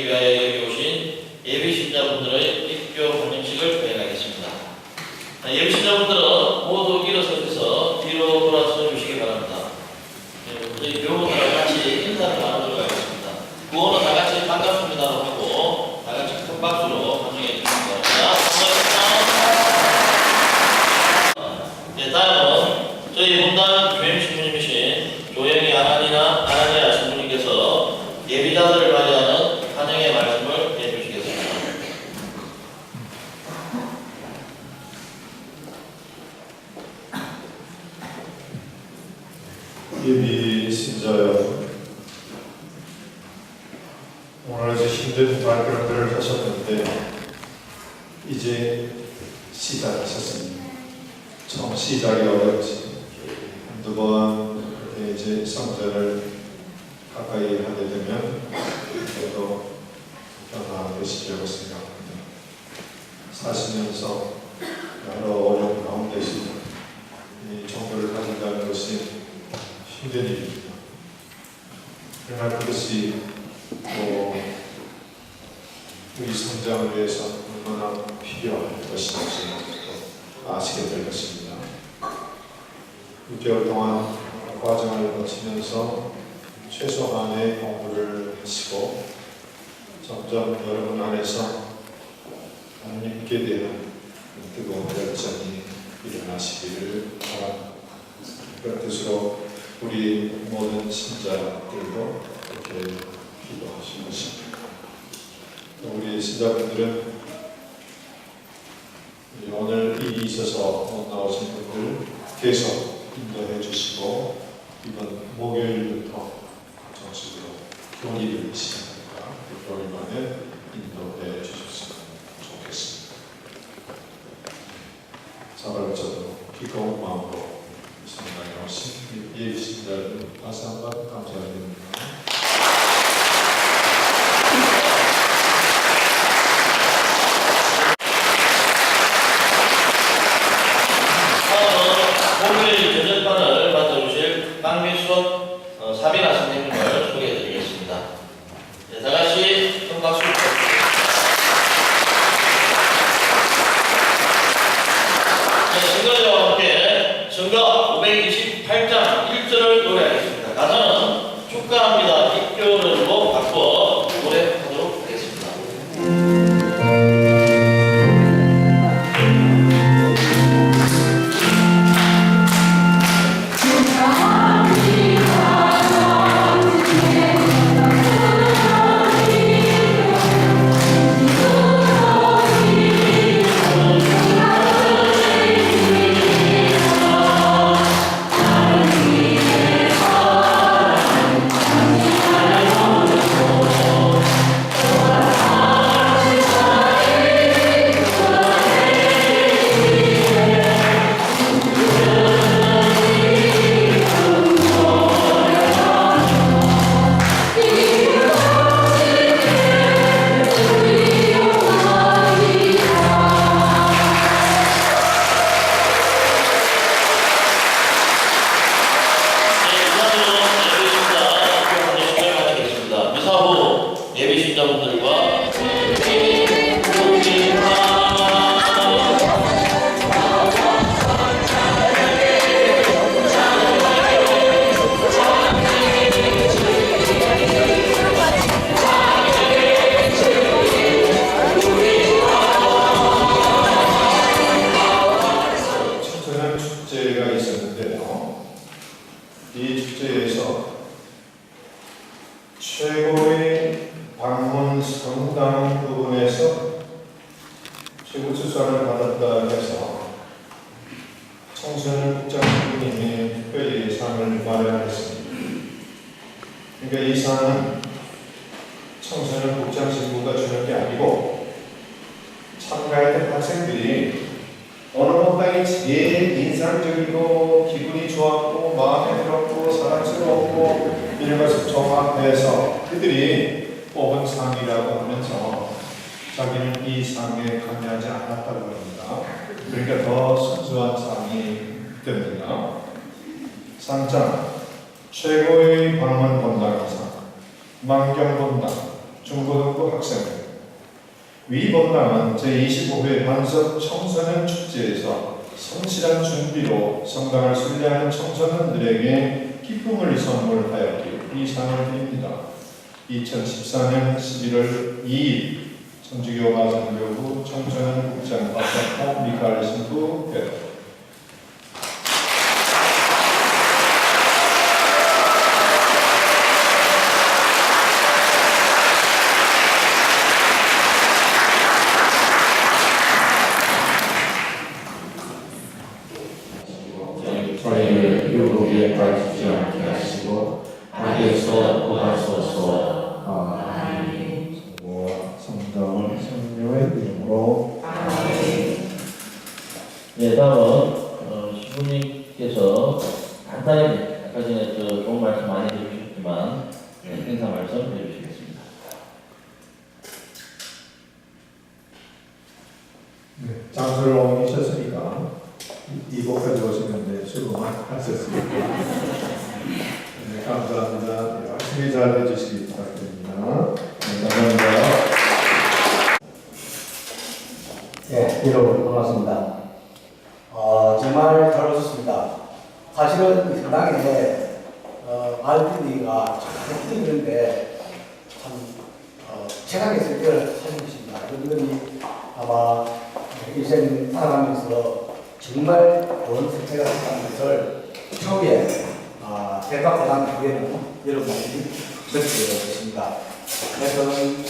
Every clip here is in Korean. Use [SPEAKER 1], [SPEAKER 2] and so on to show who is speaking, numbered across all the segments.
[SPEAKER 1] 가족이 되기 위하여 여기 오신 예비 신자분들의 입교 환영식을 수행하겠습니다. 아, 예비 신자분들은 모두 일어서셔서 뒤로 돌아서 주시기 바랍니다. 네, 저희 교우들과 같이 인사를 나누도록 하겠습니다. 구호는 다 같이 반갑습니다로 하고 다 같이 큰 박수로 환영해 주시기 바랍니다. 반갑습니다. 네, 다음은 저희 본당 교임 신부님이신 조영희 아나니나 아나니아 신부님께서 예비자들을 맞이하는 환영의 말씀을 해주시겠습니다.
[SPEAKER 2] 예비 신자 여러분 오늘 아주 힘든 발걸음들을 하셨는데 이제 시작하셨습니다. 처음 시작이 어렵지 한두 번 이제 성전을 가까이 하게 되면 그래도 변화되시려고 생각합니다. 사시면서 여러 어려움 가운데서 이 정도를 가진다는 것이 힘든 일입니다. 그러나 그것이 또 우리 성장을 위해서 얼마나 필요한 것인지 또 아시게 될 것입니다. 6개월 동안 과정을 거치면서 최소한의 공부를 하시고 점점 여러분 안에서 하나님께 대한 뜨거운 열정이 일어나시기를 바랍니다. 그런 뜻으로 우리 모든 신자들도 이렇게 기도하신 것입니다. 또 우리 신자분들은 이 오늘 일이 있어서 못 나오신 분들 계속 인도해 주시고 이번 목요일부터 정식으로 교리를 시작
[SPEAKER 1] 이
[SPEAKER 2] 축제에서 최고의 그러니까 이 사안은 청소년 복장 신부가 주는 게 아니고 참가했던 학생들이 어느 법당이 인상적이고 기분이 좋았고 마음에 들었고 사랑스러웠고 이런 것을 종합해서 그들이 뽑은 상이라고 하면서 자기는 이 상에 관여하지 않았다고 합니다. 그러니까 더 순수한 상이 됩니다. 상장 최고의 방문 본당 이상 만경 본당 중고등부 학생 위 본당은 제25회 반석 청소년 축제에서 성실한 준비로 성당을 순례하는 청소년들에게 기쁨을 선물하였기에 이 상을 드립니다. 2014년 11월 2일 천주교 마선교구 청소년 국장 박사포 미카엘 신부 배로
[SPEAKER 3] 저희를 유혹에 빠지지 않게 하시고 악에서 구하소서
[SPEAKER 2] 와 성당을 성령의 이름으로
[SPEAKER 1] 네, 다음은 어, 시부님께서 간단히 아까 전에 저 좋은 말씀 많이 해주셨지만 네, 행사 말씀 해주시겠습니다.
[SPEAKER 2] 네, 장소를 옮기셨으니까 이- 이곳까지 오시는데 수고 많으셨습니다. 네, 감사합니다. 네, 말씀이 잘 해주시기 부탁드립니다. 네, 감사합니다.
[SPEAKER 4] 네, 여러분 반갑습니다. 어, 정말 잘 오셨습니다. 사실은 이 성당에 어, RPD가 잘 있는데 참 어, 설계를 하신 것입니다. 여러분들이 아마 인생 살아가면서 정말 좋은 선택을 했다는 것을 처음에 아, 대박보다는 후에는 여러분들이 느끼게 될 것입니다. 그래서 저는 어,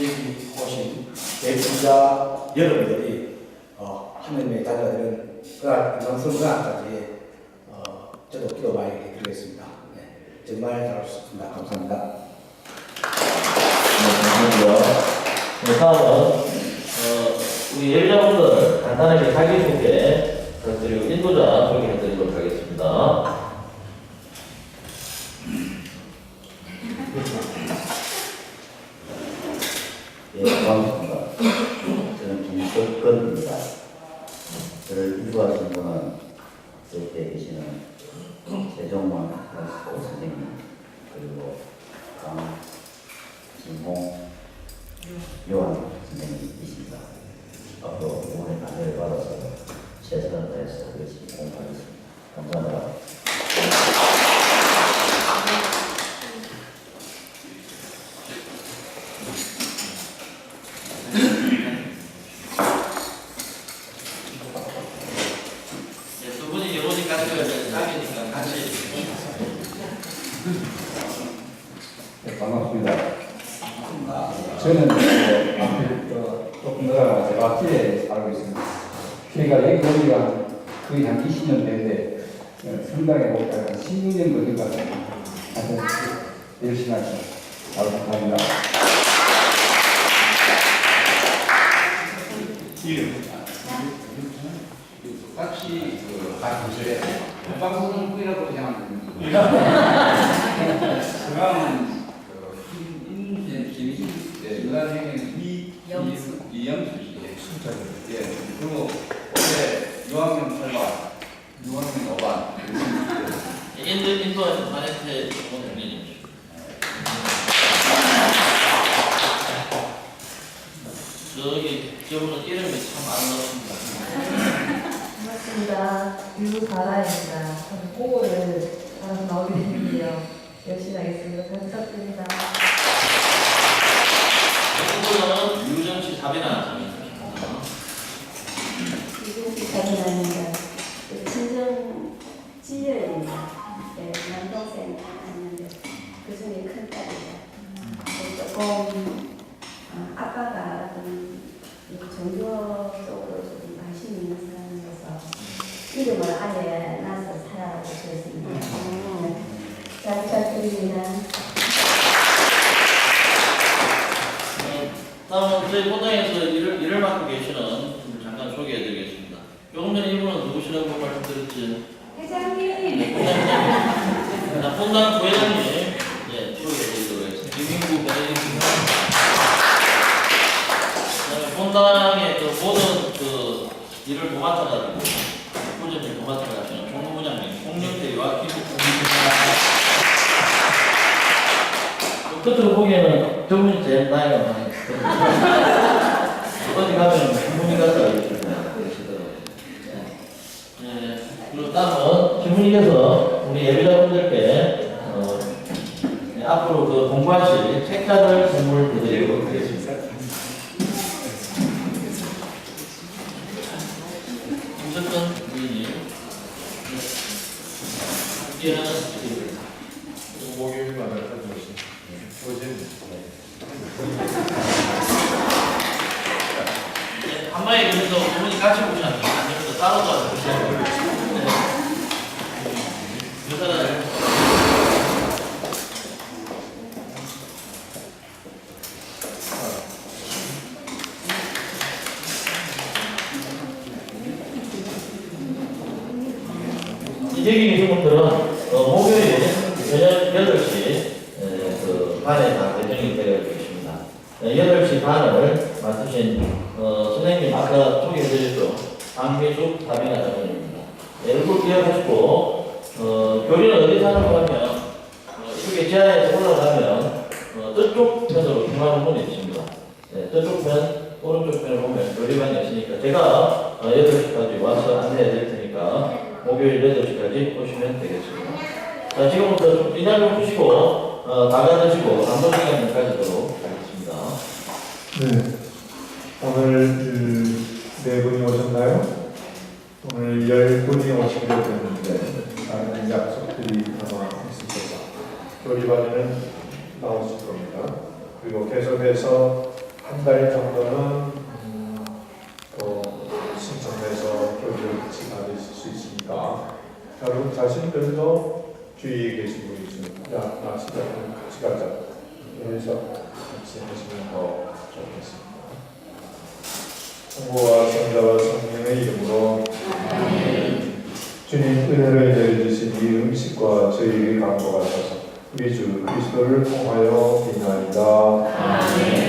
[SPEAKER 4] 여기 오신 예술자 여러분들이 어, 하느님의 자녀들은 그날 영성문화까지 어, 저도 기도 많이 드리겠습니다. 네, 정말 잘하셨습니다. 감사합니다.
[SPEAKER 1] 네, 감사합니다. 네, 다음은 어, 우리 예비자분들 간단하게 자기소개 그리고 인도자 소개해드리도록 하겠습니다.
[SPEAKER 3] 예, 반갑습니다. 저는 김석근입니다. 저를 인도하신 분은 옆에 계시는 최종원 학교 선생님 그리고 강진홍 요한 선생님이십니다. 앞으로 오늘 관여를 받아서 최선을 다해서 열심히 공부하겠습니다. 감사합니다.
[SPEAKER 1] 네, 두 분이 같이 짝이니까 같이
[SPEAKER 5] 네, 반갑습니다. 저는 들어가 제가 앞에 살고 있습니다. 제가 여기 오기가 거의 한 20년 됐는데 어, 성당에 한 16년 걸린 것 같아요. 하여튼 열심히 하시죠. 잘 부탁합니다.
[SPEAKER 6] 같이 그 가주세요. 방송은 꾸이라고 그냥 그러면 그 인생 김희 문화생은 이 이영수 씨. 예. 그리고 올해 6학년 8반, 6학년 5반.
[SPEAKER 1] 인도 인도에서 바네트 좋은 형님이죠. 저기 저분은 이름이 참 아름답습니다.
[SPEAKER 7] 반갑습니다. 유바라입니다. 저는 공고를 알아서 나오게 됐는데요. 열심히 하겠습니다. 잘 부탁드립니다.
[SPEAKER 1] 유정치 사비나 점입니다.
[SPEAKER 8] 이곳이 가능합니다. 친정 지연입니다. 네, 남동생 있는데 그 중에 큰. 그래서 조금 어, 아빠가 좀 종교 쪽으로 조금 관심 있는 사람이어서 이름을 아예 나서 살아가고 그랬습니다. 네. 잘 부탁드립니 다.
[SPEAKER 1] 저희 본당에서 일을, 일을 맡고 계시는 분을 잠깐 소개해드리겠습니다. 조금 전에 이분은 누구시라고 말씀드렸지?
[SPEAKER 8] 회장님.
[SPEAKER 1] 본당, 자, 본당 부회장님, 네, 소개해드리도록 하겠습니다. 김민구 부회장님. 그다음에 본당의 그 모든 그 일을 도맡아가지고, 부전을 도맡아가시는 총무부장님, 홍영태와 김국국입니다. 끝으로 보기에는 저분이 제일 나이가 많이 어디 가면 이렇게 그러시더라고요. 네. 그리고 다음은 신문이께서 우리 예비자분들께 어, 네, 앞으로 그 공부하실 책자를 선물 하겠습니다. 김석근 부인님. 네. 이해하는 드립니다.
[SPEAKER 2] 목요일마다 하는 것이 오신
[SPEAKER 1] 네, 한마에 그래서 부모님 같이 보시면 안 돼요. 아니면 따로 따로 보시면 돼요. 네. 유사는 여기 계신 분들은 어, 목요일 저녁 8시 에, 그 반에 다 배정이 되어 계십니다. 네, 8시 반을 맡으신 어, 선생님 아까 소개해드렸죠. 강미숙 다비나 장관입니다. 네, 얼굴 기억하시고 어, 교리는 어디 사는 거 하면 어, 이렇게 지하에서 올라가면 어, 저쪽 편으로 중앙 문이 있습니다. 네, 저쪽 편, 오른쪽 편을 보면 교리반이 있으니까 제가 어, 8시까지 와서 안내해 드릴 테니까 목요일 8시까지 오시면 되겠습니다. 자, 지금부터 좀 인양 좀 푸시고, 어, 나가드시고, 감독 시간을 가지도록 하겠습니다.
[SPEAKER 2] 네. 오늘 그, 네 분이 오셨나요? 오늘 열 분이 오시게 됐는데 다른 약속들이 아마 있으셔서 교리반에는 나오실 겁니다. 그리고 계속해서 한 달 정도는 음, 또 신청해서 교리를 같이 받으실 수 있으니까 여러분 자신들도 주위에 계신 분이 있으면 야, 나 진짜 같이 가자. 그래서 같이 하시면 더 좋겠습니다. 성부와 성자와 성령의 주님 은혜를 내려주신 이 음식과 저희에게 간것 같아서 우리 주 그리스도를 통하여 빛나이다. 아멘.